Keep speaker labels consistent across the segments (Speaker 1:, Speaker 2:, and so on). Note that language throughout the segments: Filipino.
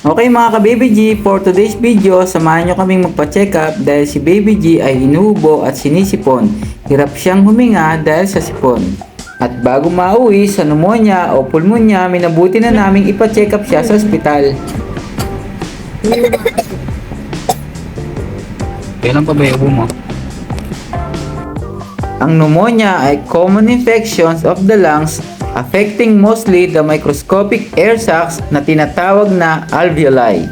Speaker 1: Okay mga ka-Baby G, for today's video, samahan nyo kaming magpa-check up dahil si Baby G ay inuubo at sinisipon. Hirap siyang huminga dahil sa sipon. At bago mauwi sa pneumonia o pulmonya, minabuti na naming ipa-check up siya sa ospital. Kailan pa ba yung mo? Ang pneumonia ay common infections of the lungs affecting mostly the microscopic air sacs na tinatawag na alveoli.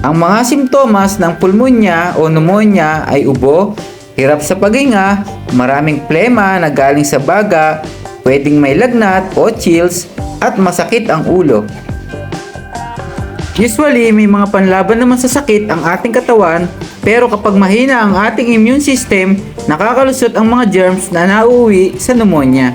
Speaker 1: Ang mga simptomas ng pulmonya o pneumonia ay ubo, hirap sa paghinga, maraming plema na galing sa baga, pwedeng may lagnat o chills, at masakit ang ulo. Usually, may mga panlaban naman sa sakit ang ating katawan, pero kapag mahina ang ating immune system, nakakalusot ang mga germs na nauuwi sa pneumonia.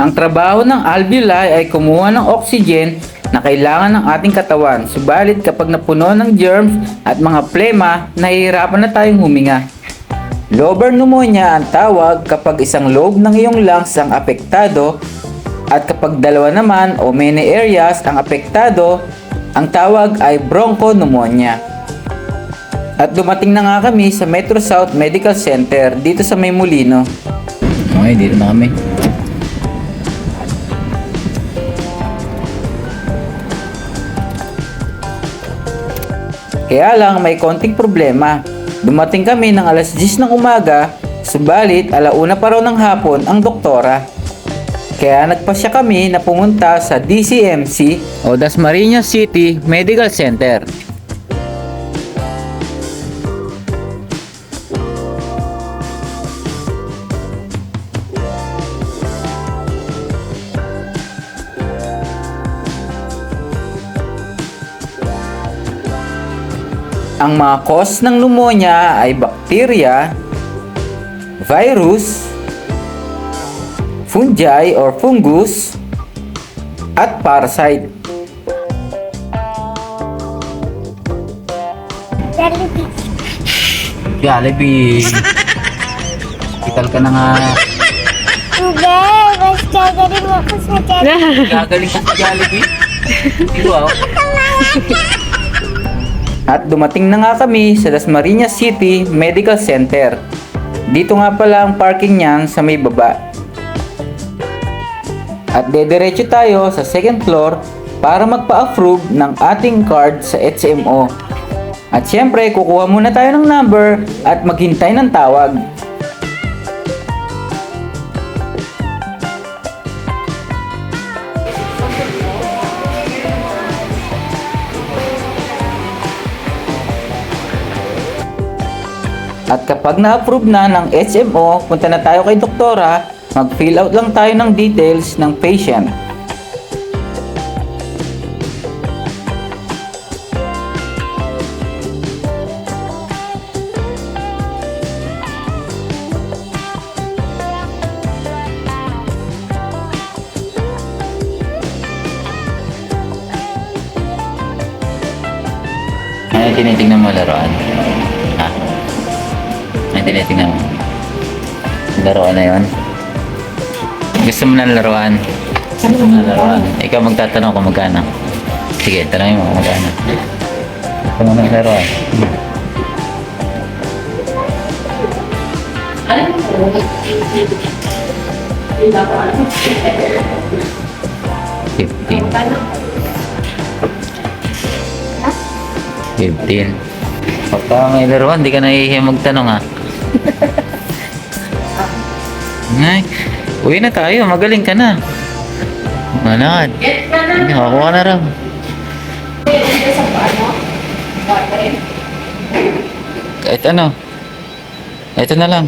Speaker 1: Ang trabaho ng alveoli ay kumuha ng oxygen na kailangan ng ating katawan. Subalit kapag napuno ng germs at mga plema, nahihirapan na tayong huminga. Lobar pneumonia ang tawag kapag isang lobe ng iyong lungs ang apektado at kapag dalawa naman o many areas ang apektado, ang tawag ay bronchopneumonia. At dumating na nga kami sa Metro South Medical Center dito sa May Molino. Okay, dito na kami. Kaya lang may konting problema. Dumating kami ng alas 10 ng umaga, subalit alauna pa raw ng hapon ang doktora. Kaya nagpasya kami na pumunta sa DCMC o Dasmariñas City Medical Center. Ang mga cause ng pneumonia ay bacteria, virus, fungi or fungus, at parasite.
Speaker 2: Jollibee.
Speaker 1: Jollibee. Hospital ka na nga.
Speaker 2: Hindi, mas gagaling ako sa Jollibee.
Speaker 1: Gagaling ka sa Jollibee. Wow. At dumating na nga kami sa Dasmariñas City Medical Center. Dito nga pala ang parking niyan sa may baba. At dediretso tayo sa second floor para magpa-approve ng ating card sa HMO. At syempre, kukuha muna tayo ng number at maghintay ng tawag. At kapag na-approve na ng HMO, punta na tayo kay doktora, mag-fill out lang tayo ng details ng patient. Ano tinitingnan mo laruan? Ano tinitingnan mo? Laruan na yun? Gusto mo ng laruan? Gusto mo ng laruan? Ikaw magtatanong kung magkano. Sige, tanongin mo kung magkano. Gusto mo ng laruan? Fifteen. Fifteen. Pagka may laruan, di ka nahihiya magtanong ha. Ngay, uwi na tayo. Magaling ka na. Manakad. Nakakuha na raw. Kahit ano. Ito na lang.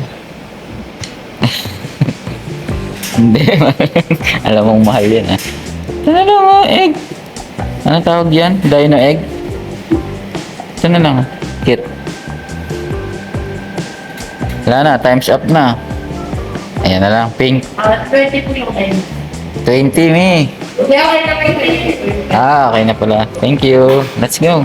Speaker 1: Hindi. Alam mong mahal yan ha. Ito na lang oh, egg. Ano tawag yan? Dino egg? Ito na lang. Kit. Wala na. Time's up na. Ayan na lang. Pink.
Speaker 3: Ah, 20 po yung end.
Speaker 1: 20 me.
Speaker 3: Hindi, okay na 20.
Speaker 1: Ah, okay na pala. Thank you. Let's go.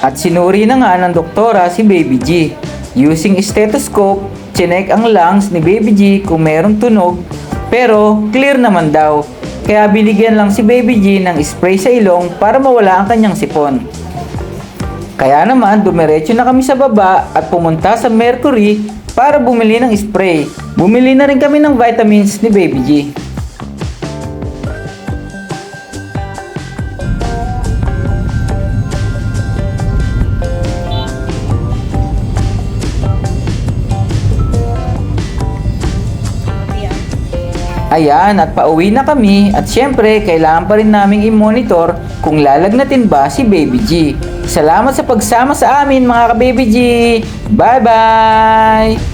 Speaker 1: At sinuri na nga ng doktora si Baby G. Using stethoscope, chinek ang lungs ni Baby G kung merong tunog, pero clear naman daw. Kaya binigyan lang si Baby G ng spray sa ilong para mawala ang kanyang sipon. Kaya naman, dumiretso na kami sa baba at pumunta sa Mercury para bumili ng spray. Bumili na rin kami ng vitamins ni Baby G. Ayan, at pauwi na kami at syempre kailangan pa rin naming i-monitor kung lalagnatin ba si Baby G. Salamat sa pagsama sa amin mga ka-Baby G! Bye-bye!